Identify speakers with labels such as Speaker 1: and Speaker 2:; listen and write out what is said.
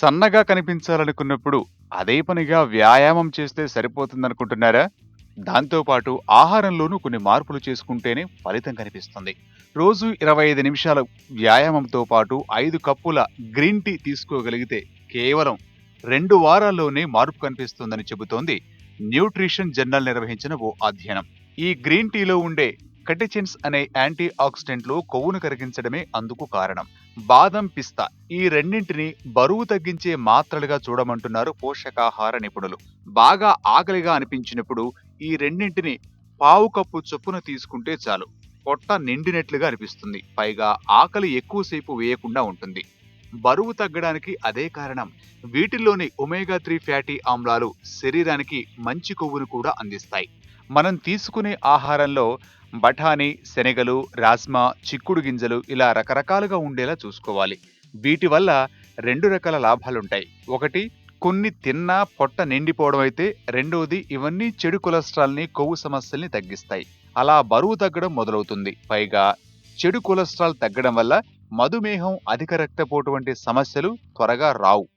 Speaker 1: సన్నగా కనిపించాలనుకున్నప్పుడు అదే పనిగా వ్యాయామం చేస్తే సరిపోతుందనుకుంటున్నారా? దాంతోపాటు ఆహారంలోనూ కొన్ని మార్పులు చేసుకుంటేనే ఫలితం కనిపిస్తుంది. రోజు ఇరవై ఐదు నిమిషాల వ్యాయామంతో పాటు ఐదు కప్పుల గ్రీన్ టీ తీసుకోగలిగితే కేవలం రెండు వారాల్లోనే మార్పు కనిపిస్తుందని చెబుతోంది న్యూట్రిషన్ జర్నల్ నిర్వహించిన ఓ అధ్యయనం. ఈ గ్రీన్ టీలో ఉండే కటిచిన్స్ అనే యాంటీ ఆక్సిడెంట్లు కొవ్వును కరిగించడమే అందుకు కారణం. బాదం పిస్తా ఈ రెండింటిని బరువు తగ్గించే మాత్రలుగా చూడమంటున్నారు పోషకాహార నిపుణులు. బాగా ఆకలిగా అనిపించినప్పుడు ఈ రెండింటిని పావు కప్పు చొప్పున తీసుకుంటే చాలు. పొట్ట నిండినట్లుగా అనిపిస్తుంది. పైగా ఆకలి ఎక్కువసేపు వేయకుండా ఉంటుంది. బరువు తగ్గడానికి అదే కారణం. వీటిల్లోని ఒమేగా త్రీ ఫ్యాటీ ఆమ్లాలు శరీరానికి మంచి కొవ్వును కూడా అందిస్తాయి. మనం తీసుకునే ఆహారంలో బఠానీ శనగలు రాజ్మా చిక్కుడు గింజలు ఇలా రకరకాలుగా ఉండేలా చూసుకోవాలి. వీటి వల్ల రెండు రకాల లాభాలుంటాయి. ఒకటి కొన్ని తిన్నా పొట్ట నిండిపోవడం అయితే రెండవది ఇవన్నీ చెడు కొలెస్ట్రాల్ని కొవ్వు సమస్యల్ని తగ్గిస్తాయి. అలా బరువు తగ్గడం మొదలవుతుంది. పైగా చెడు కొలెస్ట్రాల్ తగ్గడం వల్ల మధుమేహం అధిక రక్తపోటు వంటి సమస్యలు త్వరగా రావు.